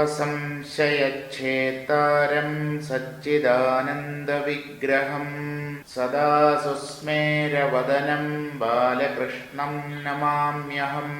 സർവസംശയച്ഛേതാരം സച്ചിദാനന്ദവിഗ്രഹം സദാ സുസ്മേരവദനം ബാലകൃഷ്ണം നമാമ്യഹം.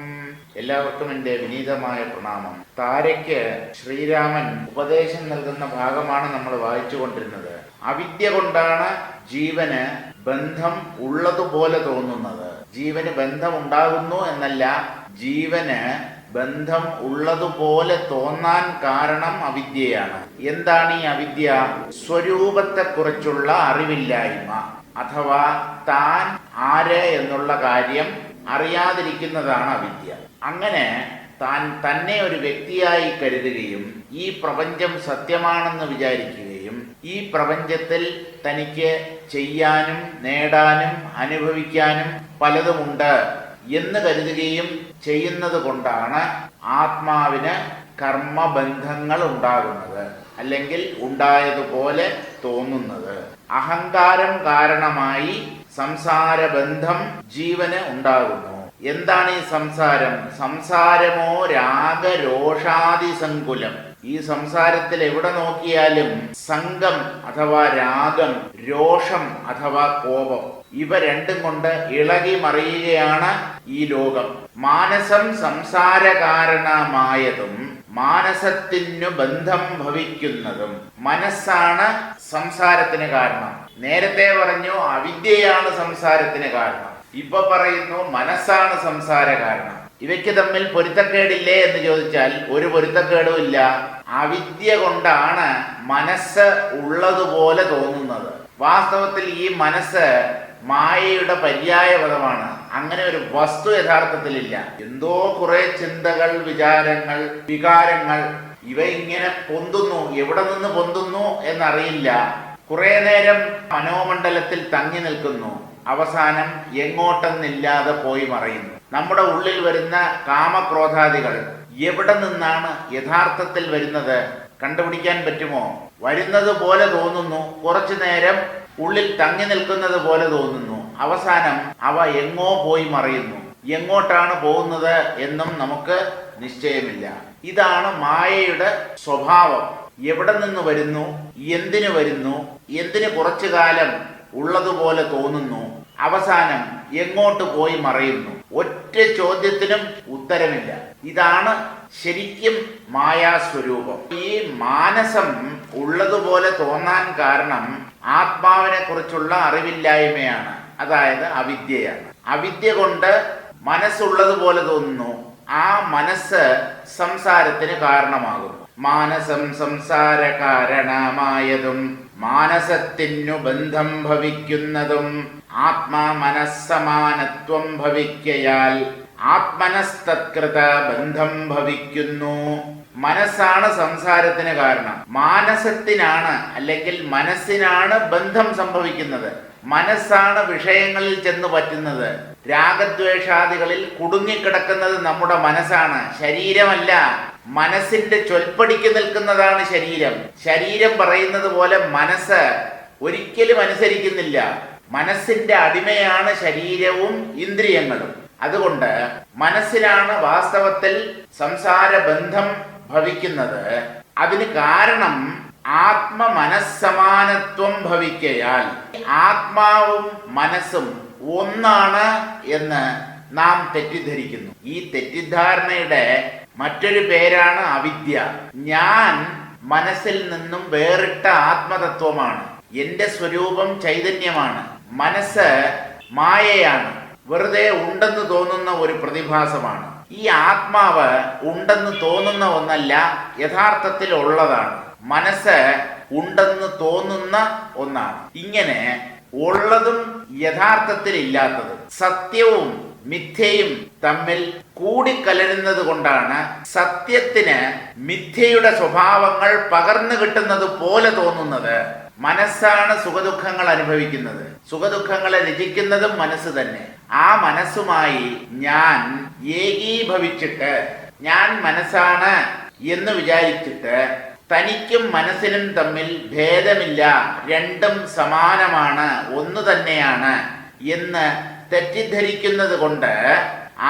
എല്ലാവർക്കും എന്റെ വിനീതമായ പ്രണാമം. താരയ്ക്ക് ശ്രീരാമൻ ഉപദേശം നൽകുന്ന ഭാഗമാണ് നമ്മൾ വായിച്ചുകൊണ്ടിരുന്നത്. അവിദ്യ കൊണ്ടാണ് ജീവന് ബന്ധം ഉള്ളതുപോലെ തോന്നുന്നത്. ജീവന് ബന്ധം ഉണ്ടാകുന്നു എന്നല്ല ജീവന് ബന്ധം ഉള്ളതുപോലെ തോന്നാൻ കാരണം അവിദ്യയാണ്. എന്താണ് ഈ അവിദ്യ? സ്വരൂപത്തെക്കുറിച്ചുള്ള അറിവില്ലായ്മ. അഥവാ താൻ ആര് എന്നുള്ള കാര്യം അറിയാതിരിക്കുന്നതാണ് അവിദ്യ. അങ്ങനെ താൻ തന്നെ ഒരു വ്യക്തിയായി കരുതുകയും ഈ പ്രപഞ്ചം സത്യമാണെന്ന് വിചാരിക്കുകയും ഈ പ്രപഞ്ചത്തിൽ തനിക്ക് ചെയ്യാനും നേടാനും അനുഭവിക്കാനും പലതുമുണ്ട്. എന്ന് കരുതുകയും ചെയ്യുന്നത് കൊണ്ടാണ് ആത്മാവിന് കർമ്മബന്ധങ്ങൾ ഉണ്ടാകുന്നത്. അല്ലെങ്കിൽ ഉണ്ടായതുപോലെ തോന്നുന്നത്. അഹങ്കാരം കാരണമായി സംസാര ബന്ധം ജീവന് ഉണ്ടാകുന്നു. എന്താണ് ഈ സംസാരം? സംസാരമോ രാഗരോഷാദി സങ്കുലം ഈ സംസാരത്തിൽ എവിടെ നോക്കിയാലും സംഘം അഥവാ രാഗം രോഷം അഥവാ കോപം ഇവ രണ്ടും കൊണ്ട് ഇളകി മറിയുകയാണ് ഈ ലോകം. മാനസം സംസാരകാരണമായതും മാനസത്തിനു ബന്ധം ഭവിക്കുന്നതും മനസ്സാണ് സംസാരത്തിന് കാരണം. നേരത്തെ പറഞ്ഞു അവിദ്യയാണ് സംസാരത്തിന് കാരണം. ഇപ്പൊ പറയുന്നു മനസ്സാണ് സംസാര കാരണം ഇവയ്ക്ക് തമ്മിൽ പൊരുത്തക്കേടില്ലേ എന്ന് ചോദിച്ചാൽ ഒരു പൊരുത്തക്കേടും ഇല്ല. അവിദ്യ കൊണ്ടാണ് മനസ്സ് ഉള്ളതുപോലെ തോന്നുന്നത്. വാസ്തവത്തിൽ ഈ മനസ്സ് മായയുടെ പര്യായ പദമാണ് അങ്ങനെ ഒരു വസ്തു യഥാർത്ഥത്തിലില്ല. എന്തോ കുറെ ചിന്തകൾ വിചാരങ്ങൾ വികാരങ്ങൾ ഇവ ഇങ്ങനെ പൊന്തുന്നു. എവിടെ നിന്ന് പൊന്തുന്നു എന്നറിയില്ല. കുറെ നേരം മനോമണ്ഡലത്തിൽ തങ്ങി നിൽക്കുന്നു. അവസാനം എങ്ങോട്ടെന്നില്ലാതെ പോയി മറയുന്നു. നമ്മുടെ ഉള്ളിൽ വരുന്ന കാമക്രോധാദികൾ എവിടെ നിന്നാണ് യഥാർത്ഥത്തിൽ വരുന്നത്? കണ്ടുപിടിക്കാൻ പറ്റുമോ? വരുന്നത് പോലെ തോന്നുന്നു. കുറച്ചു നേരം ഉള്ളിൽ തങ്ങി നിൽക്കുന്നത് പോലെ തോന്നുന്നു. അവസാനം അവ എങ്ങോ പോയി മറയുന്നു. എങ്ങോട്ടാണ് പോകുന്നത് എന്നും നമുക്ക് നിശ്ചയമില്ല. ഇതാണ് മായയുടെ സ്വഭാവം. എവിടെ നിന്ന് വരുന്നു? എന്തിനു വരുന്നു? എന്തിന് കുറച്ചു കാലം ഉള്ളതുപോലെ തോന്നുന്നു? അവസാനം എങ്ങോട്ട് പോയി മറയുന്നു? ഒറ്റ ചോദ്യത്തിനും ഉത്തരമില്ല. ഇതാണ് ശരിക്കും മായാസ്വരൂപം. ഈ മാനസം ഉള്ളതുപോലെ തോന്നാൻ കാരണം ആത്മാവിനെ കുറിച്ചുള്ള അറിവില്ലായ്മയാണ്. അതായത് അവിദ്യയാണ്. അവിദ്യ കൊണ്ട് മനസ്സുള്ളതുപോലെ തോന്നുന്നു. ആ മനസ്സ് സംസാരത്തിന് കാരണമാകുന്നു. മാനസം സംസാര കാരണമായതും മാനസത്തിനു ബന്ധം ഭവിക്കുന്നതും ആത്മാ മനസ്സമാനത്വം ഭവിക്കയാൽ ആത്മനസ്തത്കൃത ബന്ധം ഭവിക്കുന്നു. മനസ്സാണ് സംസാരത്തിന് കാരണം. മാനസത്തിനാണ് അല്ലെങ്കിൽ മനസ്സിനാണ് ബന്ധം സംഭവിക്കുന്നത്. മനസ്സാണ് വിഷയങ്ങളിൽ ചെന്ന് പറ്റുന്നത്. രാഗദ്വേഷാദികളിൽ കുടുങ്ങിക്കിടക്കുന്നത് നമ്മുടെ മനസ്സാണ്. ശരീരമല്ല. മനസ്സിന്റെ ചൊൽപ്പടിക്ക് നിൽക്കുന്നതാണ് ശരീരം. ശരീരം പറയുന്നത് പോലെ മനസ്സ് ഒരിക്കലും അനുസരിക്കുന്നില്ല. മനസ്സിന്റെ അടിമയാണ് ശരീരവും ഇന്ദ്രിയങ്ങളും. അതുകൊണ്ട് മനസ്സിലാണ് വാസ്തവത്തിൽ സംസാര ബന്ധം ഭവിക്കുന്നത്. അതിന് കാരണം ആത്മ മനസ്സമാനത്വം ഭവിക്കയാൽ ആത്മാവും മനസ്സും ഒന്നാണ് എന്ന് നാം തെറ്റിദ്ധരിക്കുന്നു. ഈ തെറ്റിദ്ധാരണയുടെ മറ്റൊരു പേരാണ് അവിദ്യ. ഞാൻ മനസ്സിൽ നിന്നും വേറിട്ട ആത്മതത്വമാണ്. എന്റെ സ്വരൂപം ചൈതന്യമാണ്. മനസ്സ് മായയാണ്. വെറുതെ ഉണ്ടെന്ന് തോന്നുന്ന ഒരു പ്രതിഭാസമാണ്. ഈ ആത്മാവ് ഉണ്ടെന്ന് തോന്നുന്ന ഒന്നല്ല യഥാർത്ഥത്തിൽ ഉള്ളതാണ്. മനസ്സ് ഉണ്ടെന്ന് തോന്നുന്ന ഒന്നാണ്. ഇങ്ങനെ ഉള്ളതും യഥാർത്ഥത്തിൽ ഇല്ലാത്തതും സത്യവും മിഥ്യയും തമ്മിൽ കൂടിക്കലരുന്നത് കൊണ്ടാണ് സത്യത്തിന് മിഥ്യയുടെ സ്വഭാവങ്ങൾ പകർന്നു കിട്ടുന്നത് പോലെ തോന്നുന്നത് മനസ്സാണ് സുഖദുഃഖങ്ങൾ അനുഭവിക്കുന്നത്. സുഖദുഃഖങ്ങളെ രചിക്കുന്നതും മനസ്സ് തന്നെ. ആ മനസ്സുമായി ഞാൻ ഏകീഭവിച്ചിട്ട് ഞാൻ മനസ്സാണ് എന്ന് വിചാരിച്ചിട്ട് തനിക്കും മനസ്സിനും തമ്മിൽ ഭേദമില്ല രണ്ടും സമാനമാണ് ഒന്ന് തന്നെയാണ് എന്ന് തെറ്റിദ്ധരിക്കുന്നത് കൊണ്ട്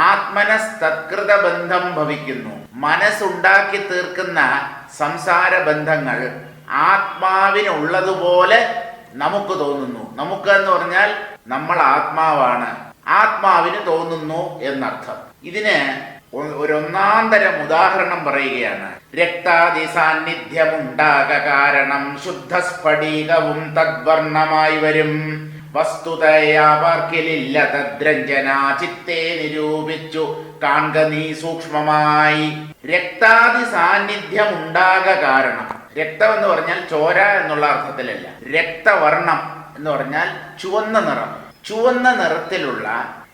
ആത്മനസ്തത്കൃത ബന്ധം ഭവിക്കുന്നു. മനസ്സുണ്ടാക്കി തീർക്കുന്ന സംസാര ബന്ധങ്ങൾ ആത്മാവിനുള്ളതുപോലെ നമുക്ക് തോന്നുന്നു. നമുക്ക് എന്ന് പറഞ്ഞാൽ നമ്മൾ ആത്മാവാണ്. ആത്മാവിന് തോന്നുന്നു എന്നർത്ഥം. ഇതിന് ഒരൊന്നാന്തരം ഉദാഹരണം പറയുകയാണ്. രക്താദി സാന്നിധ്യമുണ്ടാക കാരണം ശുദ്ധസ്ഫടികവും തദ്വർണമായി വരും. വസ്തുതയാവർക്കിലില്ല തദ്രഞ്ജന ചിത്തെ നിരൂപിച്ചു. കാൺക നീ സൂക്ഷ്മമായി. രക്താദി സാന്നിധ്യം ഉണ്ടാക കാരണം. രക്തം എന്ന് പറഞ്ഞാൽ ചോര എന്നുള്ള അർത്ഥത്തിലല്ല. രക്തവർണം എന്ന് പറഞ്ഞാൽ ചുവന്ന നിറം. ചുവന്ന നിറത്തിലുള്ള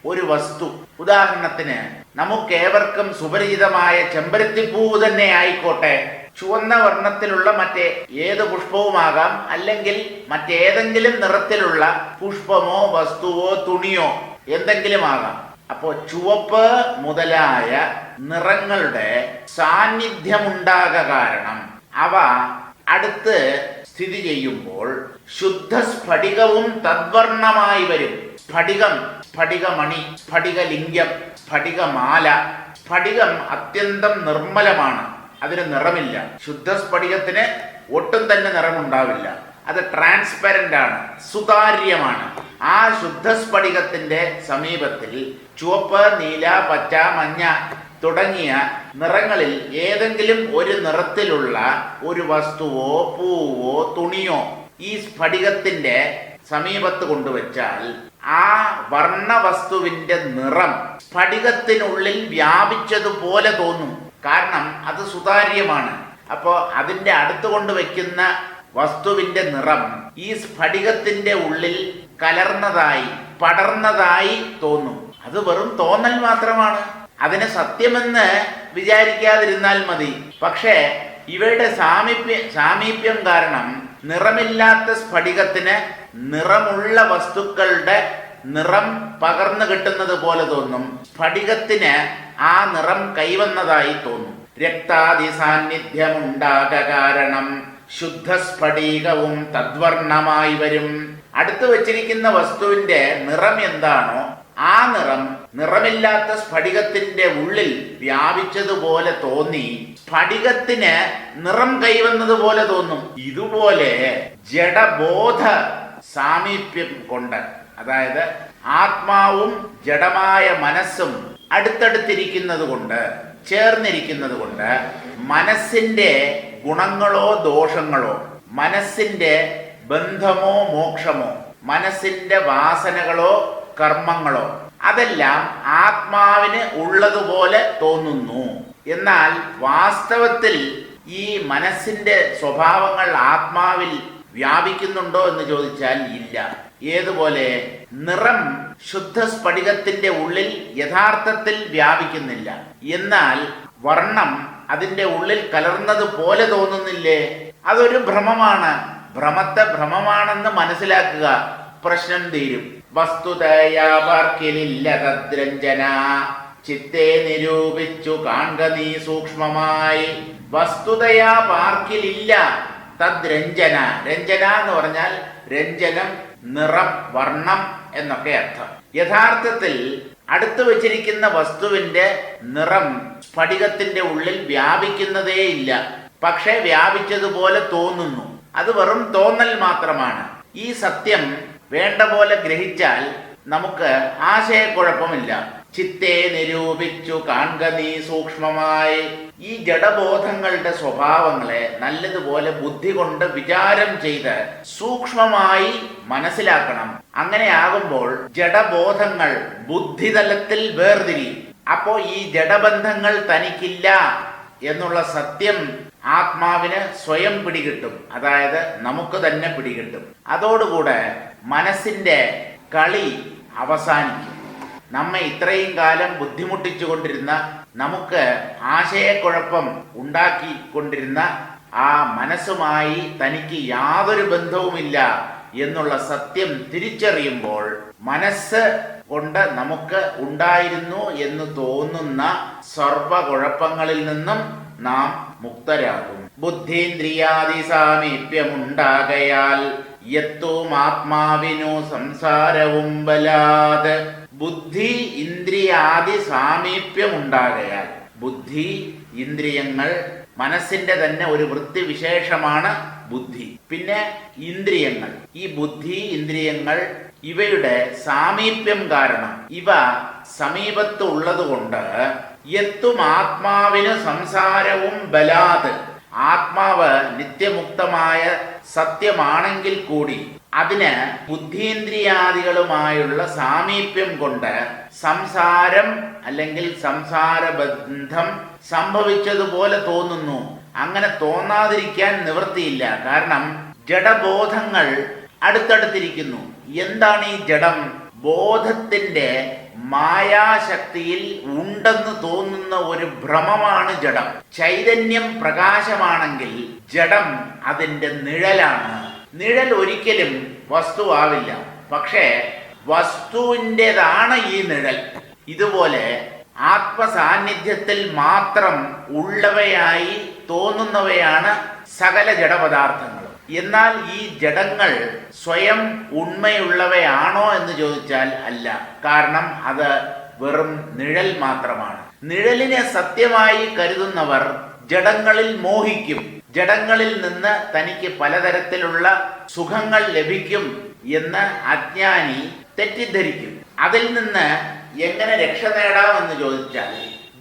ഒരു വസ്തു. ഉദാഹരണത്തിന് നമുക്കേവർക്കും സുപരിചിതമായ ചെമ്പരത്തിപ്പൂവ് തന്നെ ആയിക്കോട്ടെ. ചുവന്ന വർണത്തിലുള്ള മറ്റേ ഏത് പുഷ്പവുമാകാം അല്ലെങ്കിൽ മറ്റേതെങ്കിലും നിറത്തിലുള്ള പുഷ്പമോ വസ്തുവോ തുണിയോ എന്തെങ്കിലും ആകാം അപ്പോ ചുവപ്പ് മുതലായ നിറങ്ങളുടെ സാന്നിധ്യമുണ്ടാക കാരണം അവ അടുത്ത് സ്ഥിതി ചെയ്യുമ്പോൾ ശുദ്ധ സ്ഫടികവും തദ്വർണമായി വരും. സ്ഫടികം സ്ഫടികമണി സ്ഫടികലിംഗം സ്ഫടികമാല സ്ഫടികം അത്യന്തം നിർമ്മലമാണ്. അതിന് നിറമില്ല. ശുദ്ധ സ്ഫടികത്തിന് ഒട്ടും തന്നെ നിറമുണ്ടാവില്ല. അത് ട്രാൻസ്പെറന്റ് ആണ് സുതാര്യമാണ്. ആ ശുദ്ധ സ്ഫടികത്തിന്റെ സമീപത്തിൽ ചുവപ്പ് നീല പച്ച മഞ്ഞ തുടങ്ങിയ നിറങ്ങളിൽ ഏതെങ്കിലും ഒരു നിറത്തിലുള്ള ഒരു വസ്തുവോ പൂവോ തുണിയോ ഈ സ്ഫടികത്തിന്റെ സമീപത്ത് കൊണ്ടുവച്ചാൽ ആ വർണവസ്തുവിന്റെ നിറം സ്ഫടികത്തിനുള്ളിൽ വ്യാപിച്ചതുപോലെ തോന്നും. കാരണം അത് സുതാര്യമാണ്. അപ്പോ അതിന്റെ അടുത്ത് കൊണ്ടുവയ്ക്കുന്ന വസ്തുവിന്റെ നിറം ഈ സ്ഫടികത്തിന്റെ ഉള്ളിൽ കലർന്നതായി പടർന്നതായി തോന്നും. അത് വെറും തോന്നൽ മാത്രമാണ്. അതിനെ സത്യമെന്ന് വിചാരിക്കാതിരുന്നാൽ മതി. പക്ഷേ ഇവയുടെ സാമീപ്യ സാമീപ്യം കാരണം നിറമില്ലാത്ത സ്ഫടികത്തിന് നിറമുള്ള വസ്തുക്കളുടെ നിറം പകർന്നു കിട്ടുന്നത് പോലെ തോന്നും. സ്ഫടികത്തിന് ആ നിറം കൈവന്നതായി തോന്നും. രക്താതി സാന്നിധ്യമുണ്ടാക കാരണം ശുദ്ധ സ്ഫടികവും തദ്വർണമായി വരും. അടുത്തു വച്ചിരിക്കുന്ന വസ്തുവിന്റെ നിറം എന്താണോ ആ നിറം നിറമില്ലാത്ത സ്ഫടികത്തിന്റെ ഉള്ളിൽ വ്യാപിച്ചതുപോലെ തോന്നി. സ്ഫടികത്തിന് നിറം കൈവന്നതുപോലെ തോന്നും. ഇതുപോലെ ജഡബോധ സാമീപ്യം കൊണ്ട്. അതായത് ആത്മാവും ജഡമായ മനസ്സും അടുത്തടുത്തിരിക്കുന്നത് കൊണ്ട് ചേർന്നിരിക്കുന്നത് കൊണ്ട് മനസ്സിന്റെ ഗുണങ്ങളോ ദോഷങ്ങളോ മനസ്സിന്റെ ബന്ധമോ മോക്ഷമോ മനസ്സിന്റെ വാസനകളോ കർമ്മങ്ങളോ അതെല്ലാം ആത്മാവിന് ഉള്ളതുപോലെ തോന്നുന്നു. എന്നാൽ വാസ്തവത്തിൽ ഈ മനസ്സിന്റെ സ്വഭാവങ്ങൾ ആത്മാവിൽ വ്യാപിക്കുന്നുണ്ടോ എന്ന് ചോദിച്ചാൽ ഇല്ല. ഏതുപോലെ? നിറം ശുദ്ധ സ്ഫടികത്തിന്റെ ഉള്ളിൽ യഥാർത്ഥത്തിൽ വ്യാപിക്കുന്നില്ല. എന്നാൽ വർണം അതിന്റെ ഉള്ളിൽ കലർന്നത് പോലെ തോന്നുന്നില്ലേ? അതൊരു ഭ്രമമാണ്. ഭ്രമത്തെ ഭ്രമമാണെന്ന് മനസ്സിലാക്കുക പ്രശ്നം തീരും. വസ്തുതയാവർക്കിലില്ല തദ്രഞ്ജന ചിത്തെ നിരൂപിച്ചു കാൺക നീ സൂക്ഷ്മമായി. വസ്തുതയാ പാർക്കിലില്ല തദ്രഞ്ജന. രഞ്ജന എന്ന് പറഞ്ഞാൽ രഞ്ജനം നിറം വർണം എന്നൊക്കെ അർത്ഥം. യഥാർത്ഥത്തിൽ അടുത്തു വച്ചിരിക്കുന്ന വസ്തുവിന്റെ നിറം സ്ഫടികത്തിന്റെ ഉള്ളിൽ വ്യാപിക്കുന്നതേയില്ല. പക്ഷെ വ്യാപിച്ചതുപോലെ തോന്നുന്നു. അത് വെറും തോന്നൽ മാത്രമാണ്. ഈ സത്യം വേണ്ട പോലെ ഗ്രഹിച്ചാൽ നമുക്ക് ആശയക്കുഴപ്പമില്ല. ചിത്തെ നിരൂപിച്ചു കാൺക നീ സൂക്ഷ്മമായി. ഈ ജഡബോധങ്ങളുടെ സ്വഭാവങ്ങളെ നല്ലതുപോലെ ബുദ്ധി കൊണ്ട് വിചാരം ചെയ്ത് സൂക്ഷ്മമായി മനസ്സിലാക്കണം. അങ്ങനെ ആകുമ്പോൾ ജഡബോധങ്ങൾ ബുദ്ധിതലത്തിൽ വേർതിരിയും. അപ്പോ ഈ ജഡബന്ധങ്ങൾ തനിക്കില്ല എന്നുള്ള സത്യം ആത്മാവിന് സ്വയം പിടികിട്ടും. അതായത് നമുക്ക് തന്നെ പിടികിട്ടും. അതോടുകൂടെ മനസ്സിന്റെ കളി അവസാനിക്കും. നമ്മെ ഇത്രയും കാലം ബുദ്ധിമുട്ടിച്ചുകൊണ്ടിരുന്ന നമുക്ക് ആശയക്കുഴപ്പം ഉണ്ടാക്കിക്കൊണ്ടിരുന്ന ആ മനസ്സുമായി തനിക്ക് യാതൊരു ബന്ധവുമില്ല എന്നുള്ള സത്യം തിരിച്ചറിയുമ്പോൾ മനസ്സ് കൊണ്ട് നമുക്ക് ഉണ്ടായിരുന്നു എന്ന് തോന്നുന്ന സർവകുഴപ്പങ്ങളിൽ നിന്നും നാം മുക്തരാകും. ബുദ്ധീന്ദ്രിയാദി സാമീപ്യമുണ്ടാകയാൽ യത്തും ആത്മാവിനു സംസാരവും ബലാത് ബുദ്ധി ഇന്ദ്രിയാദി സാമീപ്യമുണ്ടാകയാൽ ബുദ്ധി ഇന്ദ്രിയങ്ങൾ മനസ്സിന്റെ തന്നെ ഒരു വൃത്തിവിശേഷമാണ് ബുദ്ധി. പിന്നെ ഇന്ദ്രിയങ്ങൾ. ഈ ബുദ്ധി ഇന്ദ്രിയങ്ങൾ ഇവയുടെ സാമീപ്യം കാരണം ഇവ സമീപത്ത് ഉള്ളതുകൊണ്ട് എത്തും ആത്മാവിന് സംസാരവും ബലാത്. ആത്മാവ് നിത്യമുക്തമായ സത്യമാണെങ്കിൽ കൂടി അതിന് ബുദ്ധീന്ദ്രിയാദികളുമായുള്ള സാമീപ്യം കൊണ്ട് സംസാരം അല്ലെങ്കിൽ സംസാര ബന്ധം സംഭവിച്ചതുപോലെ തോന്നുന്നു. അങ്ങനെ തോന്നാതിരിക്കാൻ നിവൃത്തിയില്ല. കാരണം ജഡബോധങ്ങൾ അടുത്തടുത്തിരിക്കുന്നു. എന്താണ് ഈ ജഡം? ബോധത്തിന്റെ മായാശക്തിയിൽ ഉണ്ടെന്ന് തോന്നുന്ന ഒരു ഭ്രമമാണ് ജഡം. ചൈതന്യം പ്രകാശമാണെങ്കിൽ ജഡം അതിന്റെ നിഴലാണ്. നിഴൽ ഒരിക്കലും വസ്തുവാവില്ല. പക്ഷേ വസ്തുവിന്റെതാണ് ഈ നിഴൽ. ഇതുപോലെ ആത്മസാന്നിധ്യത്തിൽ മാത്രം ഉള്ളവയായി തോന്നുന്നവയാണ് സകല ജഡപദാർത്ഥങ്ങളും. എന്നാൽ ഈ ജഡങ്ങൾ സ്വയം ഉണ്മയുള്ളവയാണോ എന്ന് ചോദിച്ചാൽ അല്ല. കാരണം അത് വെറും നിഴൽ മാത്രമാണ്. നിഴലിനെ സത്യമായി കരുതുന്നവർ ജഡങ്ങളിൽ മോഹിക്കും. ജഡങ്ങളിൽ നിന്ന് തനിക്ക് പലതരത്തിലുള്ള സുഖങ്ങൾ ലഭിക്കും എന്ന് അജ്ഞാനി തെറ്റിദ്ധരിക്കും. അതിൽ നിന്ന് എങ്ങനെ രക്ഷ നേടാമെന്ന് ചോദിച്ചാൽ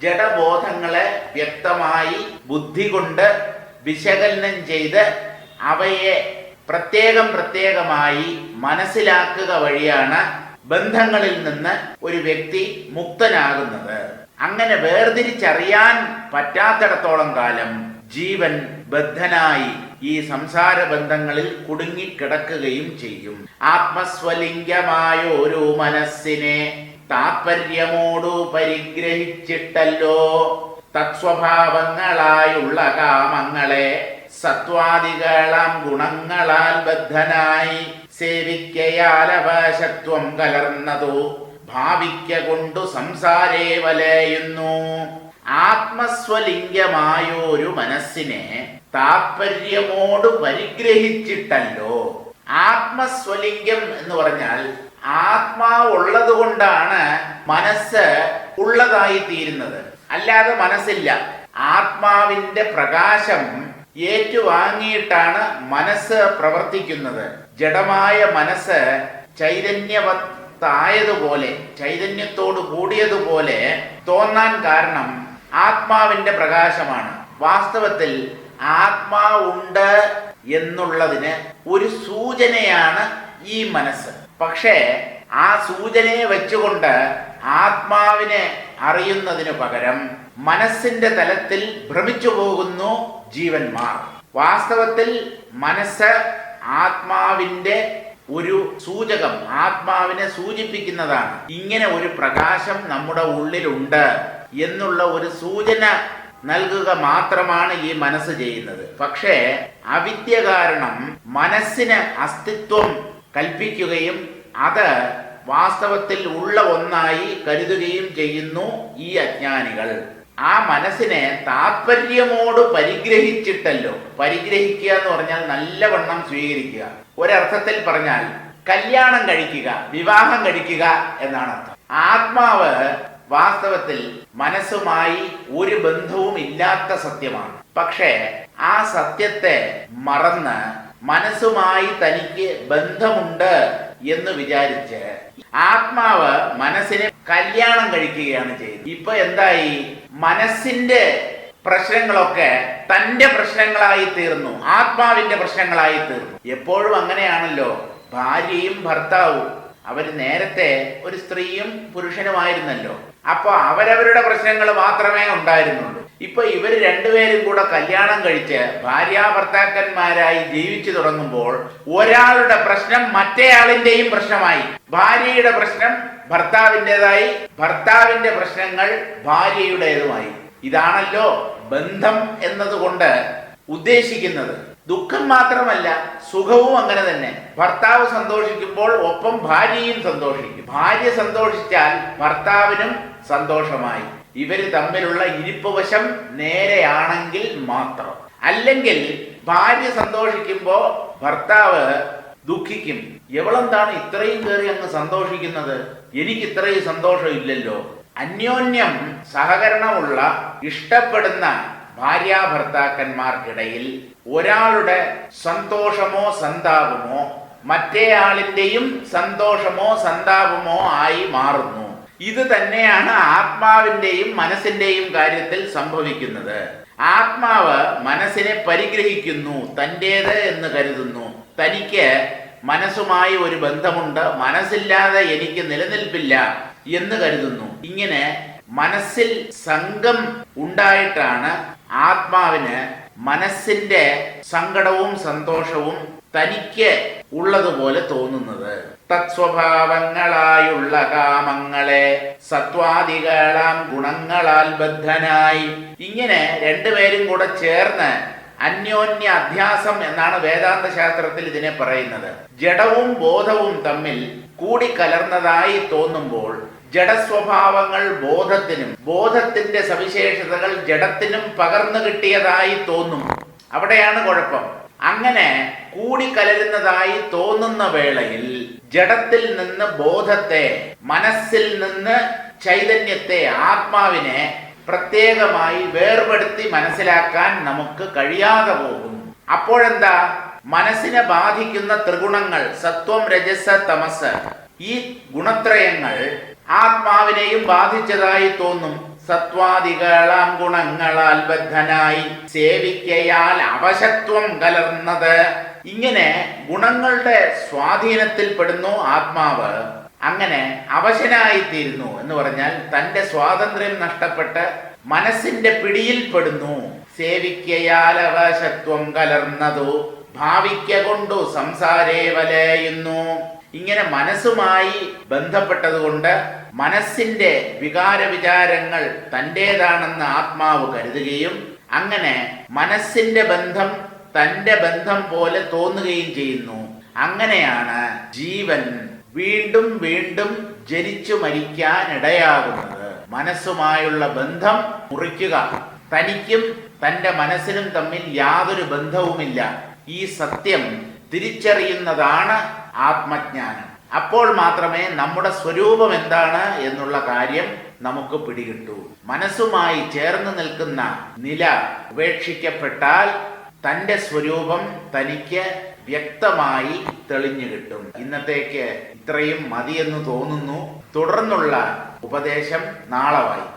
ജഡബോധങ്ങളെ വ്യക്തമായി ബുദ്ധി കൊണ്ട് വിശകലനം ചെയ്ത് അവയെ പ്രത്യേകം പ്രത്യേകമായി മനസ്സിലാക്കുക വഴിയാണ് ബന്ധങ്ങളിൽ നിന്ന് ഒരു വ്യക്തി മുക്തനാകുന്നത്. അങ്ങനെ വേർതിരിച്ചറിയാൻ പറ്റാത്തിടത്തോളം കാലം ജീവൻ ബദ്ധനായി ഈ സംസാര ബന്ധങ്ങളിൽ കുടുങ്ങിക്കിടക്കുകയും ചെയ്യും. ആത്മസ്വലിംഗമായ ഒരു മനസ്സിനെ താത്പര്യമോടു പരിഗ്രഹിച്ചിട്ടല്ലോ. തത്സ്വഭാവങ്ങളായുള്ള കാമങ്ങളെ സത്വാദികളാം ഗുണങ്ങളാൽ ബദ്ധനായി സേവിക്കയാൽ അവശത്വം കലർന്നതു ഭാവിക്ക കൊണ്ടു സംസാരേ വലയുന്നു. ആത്മസ്വലിംഗമായൊരു മനസ്സിനെ താത്പര്യമോട് പരിഗ്രഹിച്ചിട്ടല്ലോ. ആത്മസ്വലിംഗം എന്ന് പറഞ്ഞാൽ ആത്മാവ് ഉള്ളത് കൊണ്ടാണ് മനസ്സ് ഉള്ളതായി തീരുന്നത് അല്ലാതെ മനസ്സില്ല. ആത്മാവിന്റെ പ്രകാശം ഏറ്റുവാങ്ങിയിട്ടാണ് മനസ്സ് പ്രവർത്തിക്കുന്നത്. ജഡമായ മനസ്സ് ചൈതന്യവത്തായതുപോലെ ചൈതന്യത്തോട് കൂടിയതുപോലെ തോന്നാൻ കാരണം ആത്മാവിന്റെ പ്രകാശമാണ്. വാസ്തവത്തിൽ ആത്മാവുണ്ട് എന്നുള്ളതിന് ഒരു സൂചനയാണ് ഈ മനസ്സ്. പക്ഷേ ആ സൂചനയെ വെച്ചുകൊണ്ട് ആത്മാവിനെ അറിയുന്നതിനു പകരം മനസ്സിന്റെ തലത്തിൽ ഭ്രമിച്ചു പോകുന്നു ജീവന്മാർ. വാസ്തവത്തിൽ മനസ്സ് ആത്മാവിന്റെ ഒരു സൂചകം ആത്മാവിനെ സൂചിപ്പിക്കുന്നതാണ്. ഇങ്ങനെ ഒരു പ്രകാശം നമ്മുടെ ഉള്ളിലുണ്ട് എന്നുള്ള ഒരു സൂചന നൽകുക മാത്രമാണ് ഈ മനസ്സ് ചെയ്യുന്നത്. പക്ഷേ അവിദ്യ കാരണം മനസ്സിന് അസ്തിത്വം കൽപ്പിക്കുകയും അത് വാസ്തവത്തിൽ ഉള്ള ഒന്നായി കരുതുകയും ചെയ്യുന്നു ഈ അജ്ഞാനികൾ. ആ മനസ്സിനെ താത്പര്യമോട് പരിഗ്രഹിച്ചിട്ടല്ലോ. പരിഗ്രഹിക്കുക എന്ന് പറഞ്ഞാൽ നല്ലവണ്ണം സ്വീകരിക്കുക. ഒരർത്ഥത്തിൽ പറഞ്ഞാൽ കല്യാണം കഴിക്കുക വിവാഹം കഴിക്കുക എന്നാണ് അർത്ഥം. ആത്മാവ് വാസ്തവത്തിൽ മനസ്സുമായി ഒരു ബന്ധവും ഇല്ലാത്ത സത്യമാണ്. പക്ഷേ ആ സത്യത്തെ മറന്ന് മനസ്സുമായി തനിക്ക് ബന്ധമുണ്ട് എന്ന് വിചാരിച്ച് ആത്മാവ് മനസ്സിനെ കല്യാണം കഴിക്കുകയാണ് ചെയ്യുന്നത്. ഇപ്പൊ എന്തായി? മനസ്സിന്റെ പ്രശ്നങ്ങളൊക്കെ തന്റെ പ്രശ്നങ്ങളായി തീർന്നു ആത്മാവിന്റെ പ്രശ്നങ്ങളായി തീർന്നു. എപ്പോഴും അങ്ങനെയാണല്ലോ. ഭാര്യയും ഭർത്താവും അവർ നേരത്തെ ഒരു സ്ത്രീയും പുരുഷനുമായിരുന്നല്ലോ. അപ്പൊ അവരവരുടെ പ്രശ്നങ്ങൾ മാത്രമേ ഉണ്ടായിരുന്നുള്ളൂ. ഇപ്പൊ ഇവർ രണ്ടുപേരും കൂടെ കല്യാണം കഴിച്ച് ഭാര്യാഭർത്താക്കന്മാരായി ജീവിച്ചു തുടങ്ങുമ്പോൾ ഒരാളുടെ പ്രശ്നം മറ്റേയാളിന്റെയും പ്രശ്നമായി. ഭാര്യയുടെ പ്രശ്നം ഭർത്താവിന്റെതായി ഭർത്താവിന്റെ പ്രശ്നങ്ങൾ ഭാര്യയുടേതുമായി. ഇതാണല്ലോ ബന്ധം എന്നതുകൊണ്ട് ഉദ്ദേശിക്കുന്നത്. ദുഃഖം മാത്രമല്ല സുഖവും അങ്ങനെ തന്നെ. ഭർത്താവ് സന്തോഷിക്കുമ്പോൾ ഒപ്പം ഭാര്യയും സന്തോഷിക്കും. ഭാര്യ സന്തോഷിച്ചാൽ ഭർത്താവിനും സന്തോഷമായി. ഇവർ തമ്മിലുള്ള ഇരിപ്പ് വശം നേരെയാണെങ്കിൽ മാത്രം. അല്ലെങ്കിൽ ഭാര്യ സന്തോഷിക്കുമ്പോൾ ഭർത്താവ് ദുഃഖിക്കും. എവളെന്താണ് ഇത്രയും കയറി അങ്ങ് സന്തോഷിക്കുന്നത്? എനിക്ക് ഇത്രയും സന്തോഷം ഇല്ലല്ലോ അന്യോന്യം സഹകരണമുള്ള ഇഷ്ടപ്പെടുന്ന ഭാര്യാഭർത്താക്കന്മാർക്കിടയിൽ ഒരാളുടെ സന്തോഷമോ സന്താപമോ മറ്റേ ആളിന്റെയും സന്തോഷമോ സന്താപമോ ആയി മാറുന്നു. ഇത് തന്നെയാണ് ആത്മാവിന്റെയും മനസ്സിന്റെയും കാര്യത്തിൽ സംഭവിക്കുന്നത്. ആത്മാവ് മനസ്സിനെ പരിഗ്രഹിക്കുന്നു തന്റേത് എന്ന് കരുതുന്നു. തനിക്ക് മനസ്സുമായി ഒരു ബന്ധമുണ്ട് മനസ്സില്ലാതെ എനിക്ക് നിലനിൽപ്പില്ല എന്ന് കരുതുന്നു. ഇങ്ങനെ മനസ്സിൽ സംഘം ഉണ്ടായിട്ടാണ് ആത്മാവിന് മനസ്സിന്റെ സങ്കടവും സന്തോഷവും തനിക്ക് ഉള്ളതുപോലെ തോന്നുന്നത്. തത്സ്വഭാവങ്ങളായുള്ള കാമങ്ങളെ സത്വാദികളാം ഗുണങ്ങളാൽ ബദ്ധനായി. ഇങ്ങനെ രണ്ടുപേരും കൂടെ ചേർന്ന് അന്യോന്യ അധ്യാസം എന്നാണ് വേദാന്ത ശാസ്ത്രത്തിൽ ഇതിനെ പറയുന്നത്. ജഡവും ബോധവും തമ്മിൽ കൂടിക്കലർന്നതായി തോന്നുമ്പോൾ ജഡസ്വഭാവങ്ങൾ ബോധത്തിനും ബോധത്തിന്റെ സവിശേഷതകൾ ജഡത്തിനും പകർന്നു കിട്ടിയതായി തോന്നും. അവിടെയാണ് കുഴപ്പം. അങ്ങനെ കൂടിക്കലരുന്നതായി തോന്നുന്ന വേളയിൽ ജഡത്തിൽ നിന്ന് ബോധത്തെ മനസ്സിൽ നിന്ന് ചൈതന്യത്തെ ആത്മാവിനെ പ്രത്യേകമായി വേർപെടുത്തി മനസ്സിലാക്കാൻ നമുക്ക് കഴിയാതെ പോകും അപ്പോഴെന്താ? മനസ്സിനെ ബാധിക്കുന്ന ത്രിഗുണങ്ങൾ സത്വം രജസ തമസ് ഈ ഗുണത്രയങ്ങൾ ആത്മാവിനെയും ബാധിച്ചതായി തോന്നും സത്വാദികളാം ഗുണങ്ങളാൽ ബദ്ധനായി സേവിക്കയാൽ അവശത്വം കലർന്നത്. ഇങ്ങനെ ഗുണങ്ങളുടെ സ്വാധീനത്തിൽ പെടുന്നു ആത്മാവ്. അങ്ങനെ അവശനായിത്തീരുന്നു എന്ന് പറഞ്ഞാൽ തന്റെ സ്വാതന്ത്ര്യം നഷ്ടപ്പെട്ട് മനസ്സിന്റെ പിടിയിൽ പെടുന്നു. സേവിക്കയാൽ അവശത്വം കലർന്നതു. ഭാവിക്ക കൊണ്ടു സംസാരേ വലയുന്നു. ഇങ്ങനെ മനസ്സുമായി ബന്ധപ്പെട്ടതുകൊണ്ട് മനസ്സിന്റെ വികാര വിചാരങ്ങൾ തന്റെതാണെന്ന് ആത്മാവ് കരുതുകയും അങ്ങനെ മനസ്സിന്റെ ബന്ധം തന്റെ ബന്ധം പോലെ തോന്നുകയും ചെയ്യുന്നു. അങ്ങനെയാണ് ജീവൻ വീണ്ടും വീണ്ടും ജനിച്ചു മരിക്കാൻ ഇടയാകുന്നത് മനസ്സുമായുള്ള ബന്ധം മുറിക്കുക. തനിക്കും തന്റെ മനസ്സിനും തമ്മിൽ യാതൊരു ബന്ധവുമില്ല. ഈ സത്യം തിരിച്ചറിയുന്നതാണ് ആത്മജ്ഞാനം. അപ്പോൾ മാത്രമേ നമ്മുടെ സ്വരൂപം എന്താണ് എന്നുള്ള കാര്യം നമുക്ക് പിടികിട്ടൂ. മനസ്സുമായി ചേർന്ന് നിൽക്കുന്ന നില ഉപേക്ഷിക്കപ്പെട്ടാൽ തന്റെ സ്വരൂപം തനിക്ക് വ്യക്തമായി തെളിഞ്ഞു കിട്ടും. ഇന്നത്തേക്ക് ഇത്രയും മതിയെന്ന് തോന്നുന്നു. തുടർന്നുള്ള ഉപദേശം നാളെ വായിക്കാം.